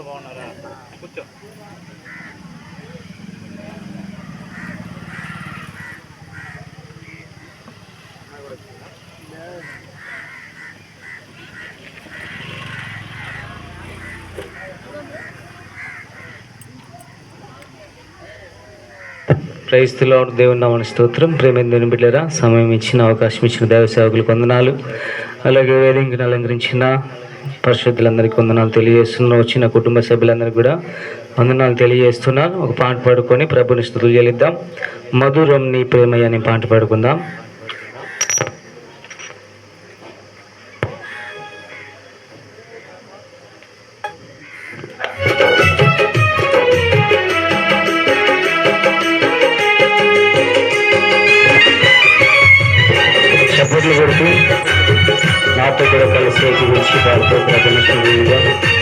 బాగున్నారా కూర్చో క్రైస్తులో దేవుని నామన స్తోత్రం. ప్రేమేందుని బిడ్డరా సమయం ఇచ్చిన అవకాశం ఇచ్చిన దేవ సేవకులకు వందనాలు. అలాగే వేదికను అలంకరించిన పరిశుద్ధులందరికీ వందనాలు తెలియజేస్తున్నా వచ్చిన కుటుంబ సభ్యులందరికీ కూడా వందనాలు తెలియజేస్తున్నాను. ఒక పాట పాడుకొని ప్రభుని స్థుతులు చెల్లిద్దాం. మధురం నీ ప్రేమయ్య అని పాట పాడుకుందాం. Thank you,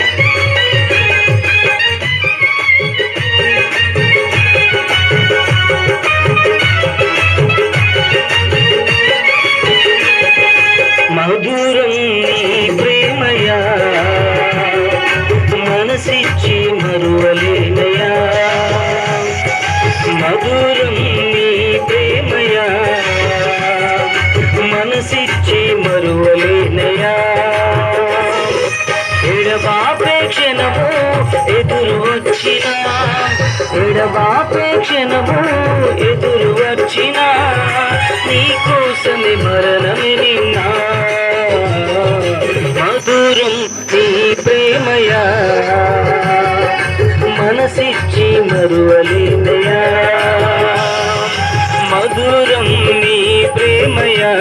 ఎడబాపేక్షణము ఎదురు వచ్చిన నీ నీకోసమే మరణమే నిన్నా. మధురం నీ ప్రేమయా? మనసిచ్చి మరువలేనయా మధురం నీ ప్రేమయా?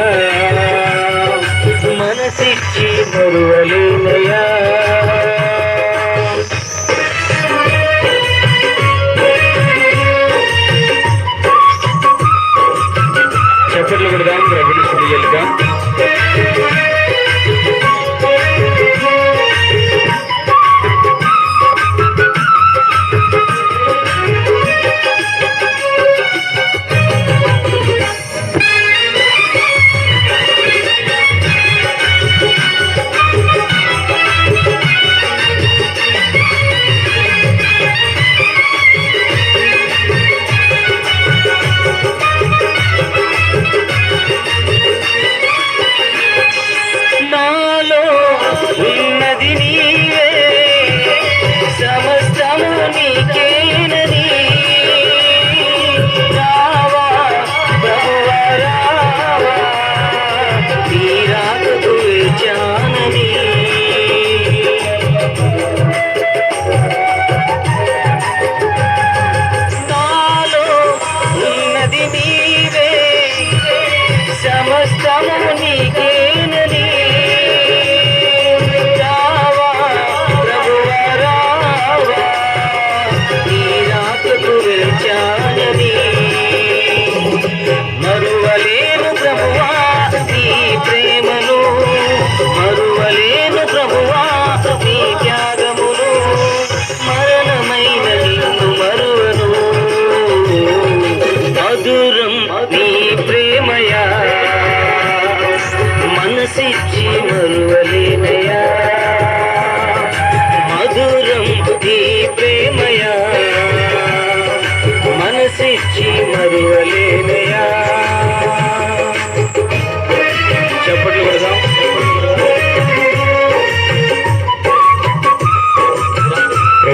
অষ্টমণিকে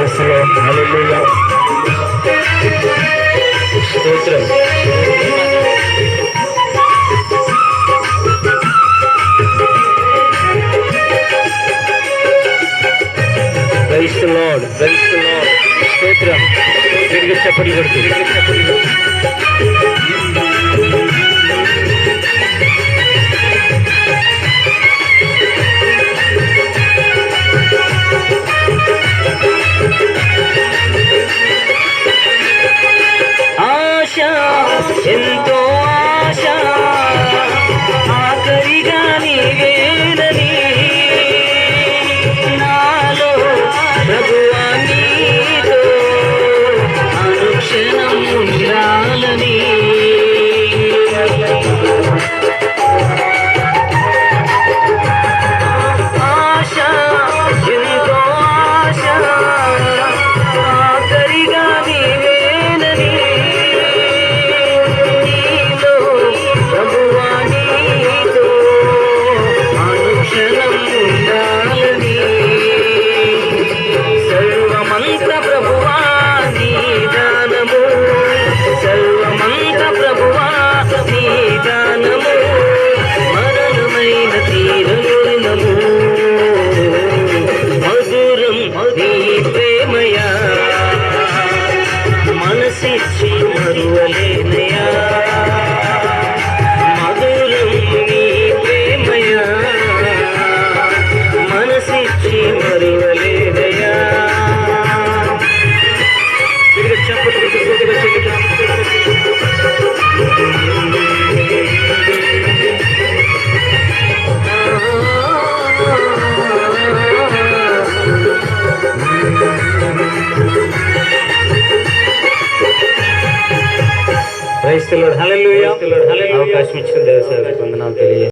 యేసువే, హల్లెలూయా. స్తోత్రం. Praise the Lord praise the Lord స్తోత్రం. తిరిగి చెప్పండి కొడుకు తిరిగి చెప్పండి మనసిచ్చి మరువలేనయా మధురం అవకాశం ఇచ్చిన దేవసేవకు వందనాలు తెలియ